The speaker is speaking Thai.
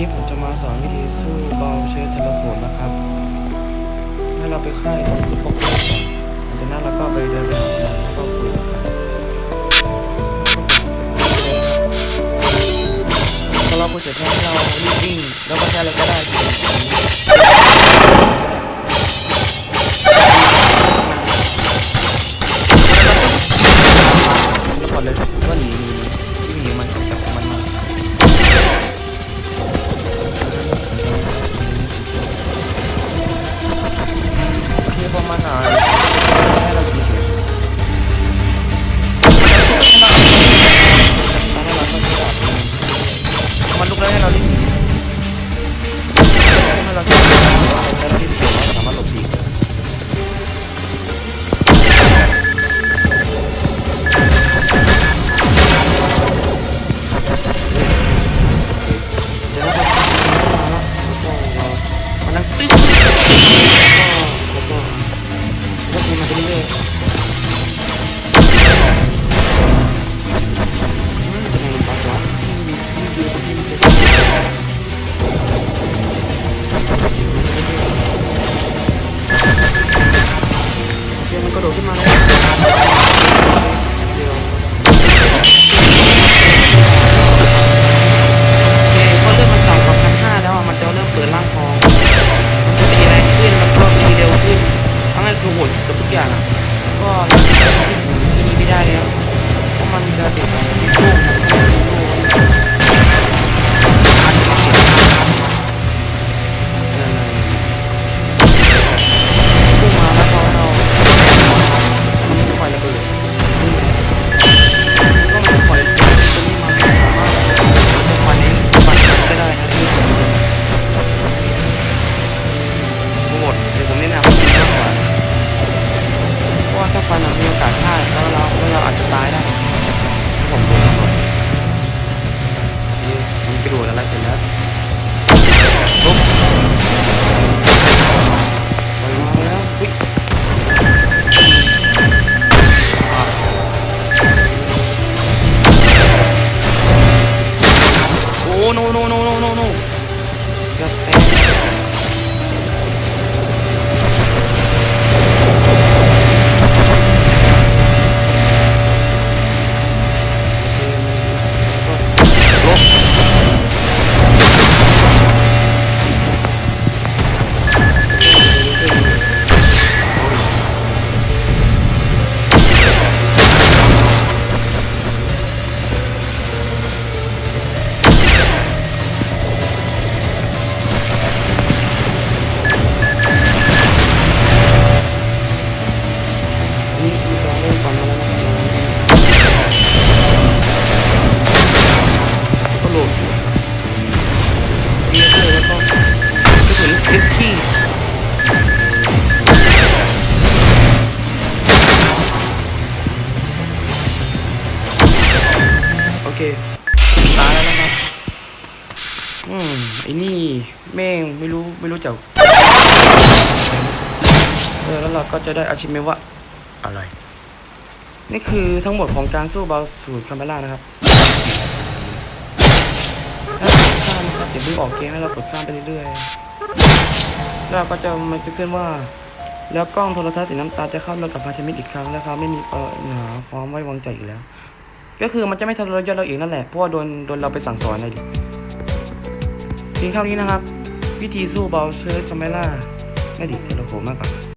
นี้ผมจะมาสอนวิธีสู้เบาเชื้อเทเลโฟนนะครับ ให้เราไปค่ายตรงพกก่อนหลังจากนั้นเราก็ไปเดินไปหามันแล้วก็คุยกับมันพอเราคุยเสร็จแล้วเรา เพราะว่าถ้าฟันมีโอกาสพลาดแล้วเราแล้วเราอาจจะตายได้ผมดูก่อนนี่มันกระโดดอะไรเสร็จแล้วปุ๊บไปมาแล้วอุ๊ยอะโอ้โนโนโน เคตายแล้วนะครับอืมไอ้นี่แม่งไม่รู้ไม่รู้จักเออแล้วเราก็จะได้อาชิเมะว่าอะไรนี่คือทั้งหมดของการสู้เบาสูตรคาเมล่านะครับแล้วข้ามนะครับเดี๋ยวเพิ่งออกเกมให้เรากดข้ามไปเรื่อยๆแล้วเราก็จะมันจะขึ้นว่า แล้วกล้องโทรทัศน์สีน้ำตาลจะเข้าเรื่องกับพันธมิตอีกครั้งแล้วเขาไม่มีปัญหาความไว้วางใจอีกแล้ว ก็คือมันจะไม่ทรยศเราเองนั่นแหละ เพราะว่าโดนโดนเราไปสั่งสอนเลยดิเพียงเท่านี้นะครับ วิธีสู้เบาเชื้อคาเมล่าไม่ดีเทโลโคมากกว่า